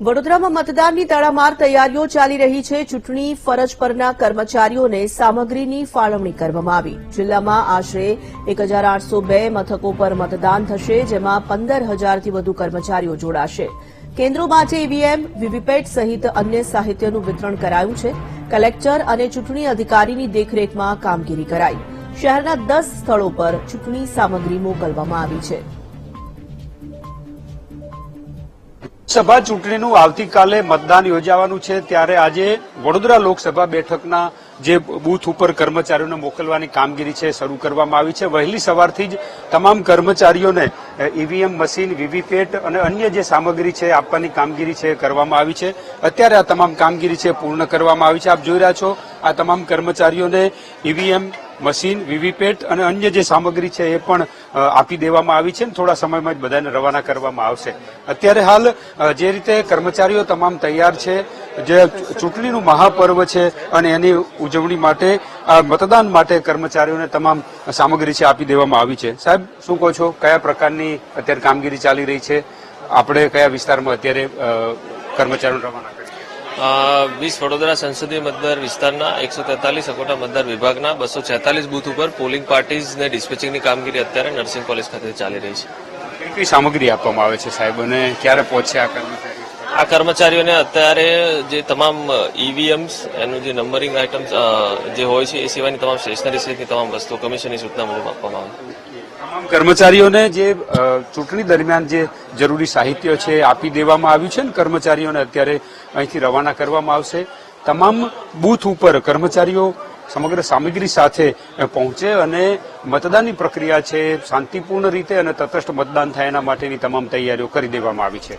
વડોદરામાં મતદાનની તડામાર તૈયારીઓ ચાલી રહી છે. ચૂંટણી ફરજ પરના કર્મચારીઓને સામગ્રીની ફાળવણી કરવામાં આવી. જિલ્લામાં આશરે એક મથકો પર મતદાન થશે, જેમાં પંદર હજારથી વધુ કર્મચારીઓ જોડાશે. કેન્દ્રો માટે ઈવીએમ, વીવીપેટ સહિત અન્ય સાહિત્યનું વિતરણ કરાયું છે. કલેક્ટર અને ચૂંટણી અધિકારીની દેખરેખમાં કામગીરી કરાઈ. શહેરના દસ સ્થળો પર ચૂંટણી સામગ્રી મોકલવામાં આવી છે. લોકસભા ચૂંટણીનું આવતીકાલે મતદાન યોજાવાનું છે. ત્યારે આજે વડોદરા લોકસભા બેઠકના જે બૂથ ઉપર કર્મચારીઓને મોકલવાની કામગીરી છે શરૂ કરવામાં આવી છે. વહેલી સવારથી જ તમામ કર્મચારીઓને ઈવીએમ મશીન, વીવીપેટ અને અન્ય જે સામગ્રી છે આપવાની કામગીરી છે કરવામાં આવી છે. અત્યારે આ તમામ કામગીરી છે પૂર્ણ કરવામાં આવી છે. આપ જોઈ રહ્યા છો, આ તમામ કર્મચારીઓને ઈવીએમ મશીન, વીવીપેટ અને અન્ય જે સામગ્રી છે એ પણ આપી દેવામાં આવી છે અને થોડા સમયમાં જ બધાને રવાના કરવામાં આવશે. અત્યારે હાલ જે રીતે કર્મચારીઓ તમામ તૈયાર છે જે ચૂંટણીનું મહાપર્વ છે અને એની ઉજવણી માટે આ મતદાન માટે કર્મચારીઓને તમામ સામગ્રી છે આપી દેવામાં આવી છે. સાહેબ શું કહો છો? કયા પ્રકારની અત્યારે કામગીરી ચાલી રહી છે? આપણે કયા વિસ્તારમાં અત્યારે કર્મચારીઓને રવાના વીસ વડોદરા સંસદીય મતદાર વિસ્તારના એકસો તેતાલીસ અકોટા મતદાર વિભાગના બસો છેતાલીસ બૂથ ઉપર પોલિંગ પાર્ટીઝને ડિસ્પેચિંગની કામગીરી અત્યારે નર્સિંગ કોલેજ ખાતે ચાલી રહી છે. કઈ સામગ્રી આપવામાં આવે છે સાહેબ? અને ક્યારે પહોંચશે આ કર્મચારીઓ? આ કર્મચારીઓને અત્યારે જે તમામ ઈવીએમ્સ એનું જે નંબરિંગ આઇટમ્સ જે હોય છે, એ સિવાયની તમામ સ્ટેશનરી સહિતની તમામ વસ્તુઓ કમિશનની સૂચના મુજબ આપવામાં આવે કર્મચારીઓને જે ચૂંટણી દરમિયાન જે જરૂરી સાહિત્ય છે, આપી દેવામાં આવ્યું છે ને કર્મચારીઓને અત્યારે અહીંથી રવાના કરવામાં આવશે. તમામ બૂથ ઉપર કર્મચારીઓ સમગ્ર સામગ્રી સાથે પહોંચે અને મતદાનની પ્રક્રિયા છે, શાંતિપૂર્ણ રીતે અને તટસ્થ મતદાન થાય એના માટેની તમામ તૈયારીઓ કરી દેવામાં આવી છે.